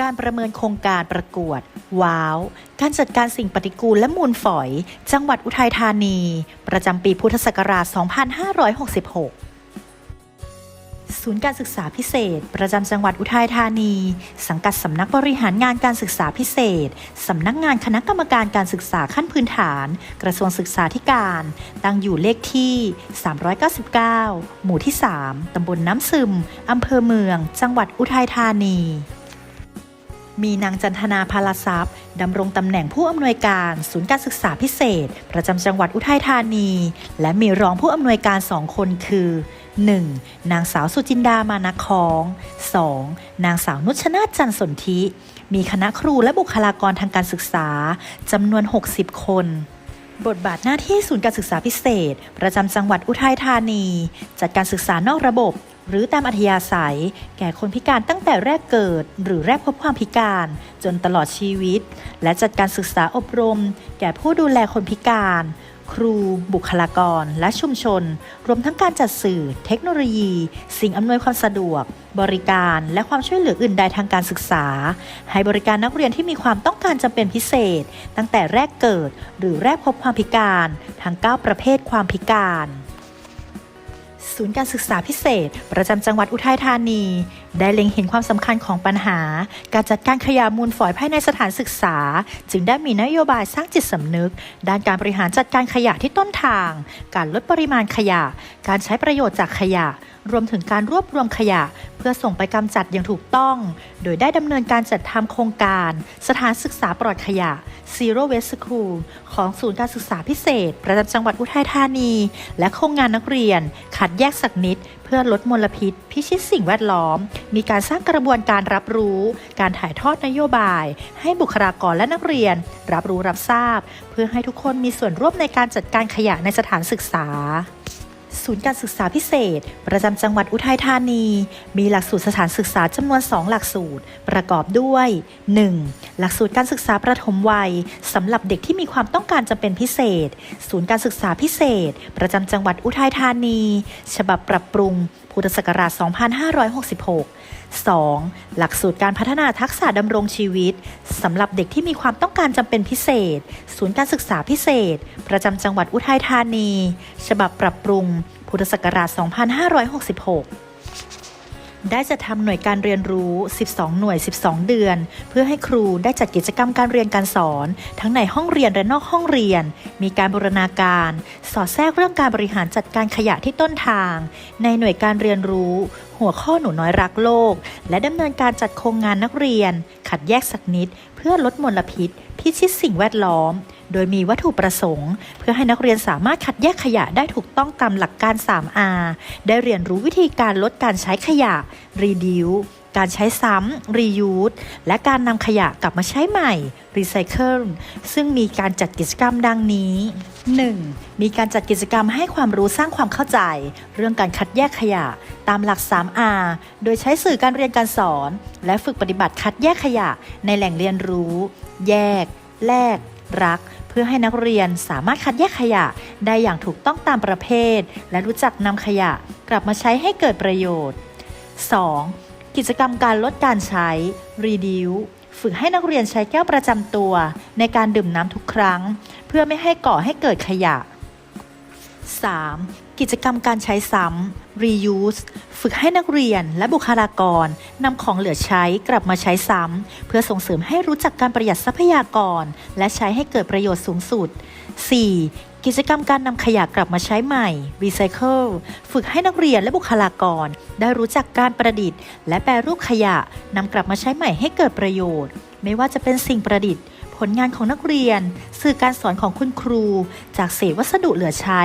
การประเมินโครงการประกวด ว้าว การจัดการสิ่งปฏิกูลและมูลฝอย จังหวัดอุทัยธานี ประจำปีพุทธศักราช 2566ศูนย์การศึกษาพิเศษ ประจำจังหวัดอุทัยธานี สังกัดสำนักบริหารงานการศึกษาพิเศษ สำนักงานคณะกรรมการการศึกษาขั้นพื้นฐาน กระทรวงศึกษาธิการ ตั้งอยู่เลขที่ 399 หมู่ที่ 3 ตำบลน้ำซึม อำเภอเมือง จังหวัดอุทัยธานี มีนางจันทนาพาลทรัพย์ดำรงตำแหน่งผู้อำนวยการศูนย์การศึกษาพิเศษ ประจำจังหวัดอุทัยธานี และมีรองผู้อำนวยการสองคนคือ 1. นางสาวสุจินดามานะคอง 2. นางสาวนุชนาจันสนธิ มีคณะครูและบุคลากรทางการศึกษาจำนวน 60 คนบทบาทหน้าที่ศูนย์การศึกษาพิเศษ ประจำจังหวัดอุทัยธานี จัดการศึกษานอกระบบ หรือตามอัธยาศัย แก่คนพิการตั้งแต่แรกเกิด หรือแรกพบความพิการ จนตลอดชีวิต และจัดการศึกษาอบรม แก่ผู้ดูแลคนพิการ ครู บุคลากร และชุมชน รวมทั้งการจัดสื่อ เทคโนโลยี สิ่งอำนวยความสะดวก บริการและความช่วยเหลืออื่นใดทางการศึกษา ให้บริการนักเรียนที่มีความต้องการจำเป็นพิเศษ ตั้งแต่แรกเกิด หรือแรกพบความพิการ ทั้ง 9 ประเภทความพิการ ศูนย์การศึกษาพิเศษ ประจำจังหวัดอุทัยธานี ได้เล็งเห็นความสำคัญของปัญหา การจัดการขยะมูลฝอยภายในสถานศึกษา จึงได้มีนโยบายสร้างจิตสำนึก ด้านการบริหารจัดการขยะที่ต้นทาง การลดปริมาณขยะ การใช้ประโยชน์จากขยะ รวมถึงการรวบรวมขยะ เพื่อส่งไปกำจัดอย่างถูกต้อง โดยได้ดำเนินการจัดทำโครงการ สถานศึกษาปลอดขยะ Zero Waste School ของศูนย์การศึกษาพิเศษ ประจำจังหวัดอุทัยธานี และโครงงานนักเรียนคัดดแยกสักนิด เพื่อลดมลพิษ พิชิตสิ่งแวดล้อม มีการสร้างกระบวนการรับรู้ การถ่ายทอดนโยบาย ให้บุคลากรและนักเรียน รับรู้รับทราบ เพื่อให้ทุกคนมีส่วนร่วมในการจัดการขยะในสถานศึกษา ศูนย์การศึกษาพิเศษ ประจำจังหวัดอุทัยธานี มีหลักสูตรสถานศึกษาจำนวน 2 หลักสูตร ประกอบด้วย 1. หลักสูตรการศึกษาประถมวัยสำหรับเด็กที่มีความต้องการจำเป็นพิเศษ ศูนย์การศึกษาพิเศษ ประจำจังหวัดอุทัยธานี ฉบับปรับปรุงพุทธศักราช 2566 2. หลักสูตรการพัฒนาทักษะดำรงชีวิตสำหรับเด็กที่มีความต้องการจำเป็นพิเศษ ศูนย์การศึกษาพิเศษ ประจำจังหวัดอุทัยธานี ฉบับปรับปรุง พุทธศักราช 2566 ได้จะทำหน่วยการเรียนรู้ 12 หน่วย 12 เดือน เพื่อให้ครูได้จัดกิจกรรมการเรียนการสอน ทั้งในห้องเรียนและนอกห้องเรียน มีการบูรณาการ สอดแทรกเรื่องการบริหารจัดการขยะที่ต้นทาง ในหน่วยการเรียนรู้ หัวข้อหนูน้อยรักโลก และดำเนินการจัดโครงงานนักเรียน ขัดแยกสักนิด เพื่อลดมลพิษ พิชิตสิ่งแวดล้อม โดยมีวัตถุประสงค์ เพื่อให้นักเรียนสามารถคัดแยกขยะได้ถูกต้องตามหลักการ 3R ได้เรียนรู้วิธีการลดการใช้ขยะ reduce การใช้ซ้ำ reuse และการนำขยะกลับมาใช้ใหม่ recycle ซึ่งมีการจัดกิจกรรมดังนี้ 1. มีการจัดกิจกรรมให้ความรู้สร้างความเข้าใจ เรื่องการคัดแยกขยะ ตามหลัก 3R โดยใช้สื่อการเรียนการสอน และฝึกปฏิบัติคัดแยกขยะในแหล่งเรียนรู้ แยก แลก รัก เพื่อให้นักเรียนสามารถคัดแยกขยะได้อย่างถูกต้องตามประเภท และรู้จักนำขยะกลับมาใช้ให้เกิดประโยชน์ 2. กิจกรรมการลดการใช้ reduce ฝึกให้นักเรียนใช้แก้วประจำตัว ในการดื่มน้ำทุกครั้ง เพื่อไม่ให้ก่อให้เกิดขยะ 3. กิจกรรมการใช้ซ้ำ reuse ฝึกให้นักเรียนและบุคลากรนำของเหลือใช้กลับมาใช้ซ้ำ เพื่อส่งเสริมให้รู้จักการประหยัดทรัพยากร และใช้ให้เกิดประโยชน์สูงสุด 4. กิจกรรมการนำขยะกลับมาใช้ใหม่ recycle ฝึกให้นักเรียนและบุคลากร ได้รู้จักการประดิษฐ์ และแปรรูปขยะนำกลับมาใช้ใหม่ให้เกิดประโยชน์ ไม่ว่าจะเป็นสิ่งประดิษฐ์ ผลงานของนักเรียน สื่อการสอนของคุณครู จากเศษวัสดุเหลือใช้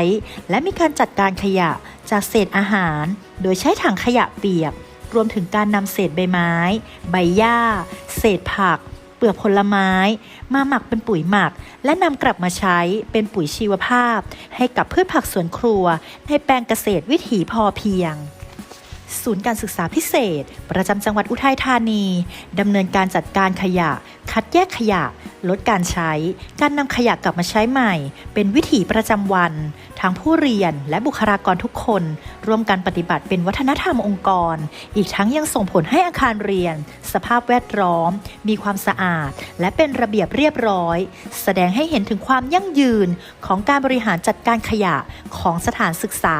และมีการจัดการขยะจากเศษอาหาร โดยใช้ถังขยะเปียก รวมถึงการนำเศษใบไม้ ใบหญ้า เศษผัก เปลือกผลไม้ มาหมักเป็นปุ๋ยหมัก และนำกลับมาใช้เป็นปุ๋ยชีวภาพ ให้กับพืชผักสวนครัว ในแปลงเกษตรวิถีพอเพียง ศูนย์การศึกษาพิเศษ ประจำจังหวัดอุทัยธานีดำเนินการจัดการขยะ คัดแยกขยะ ลดการใช้ การนำขยะกลับมาใช้ใหม่ เป็นวิถีประจำวัน ทางผู้เรียนและบุคลากรทุกคน ร่วมกันปฏิบัติเป็นวัฒนธรรมองค์กร อีกทั้งยังส่งผลให้อาคารเรียน สภาพแวดล้อม มีความสะอาด และเป็นระเบียบเรียบร้อย แสดงให้เห็นถึงความยั่งยืนของการบริหารจัดการขยะของสถานศึกษา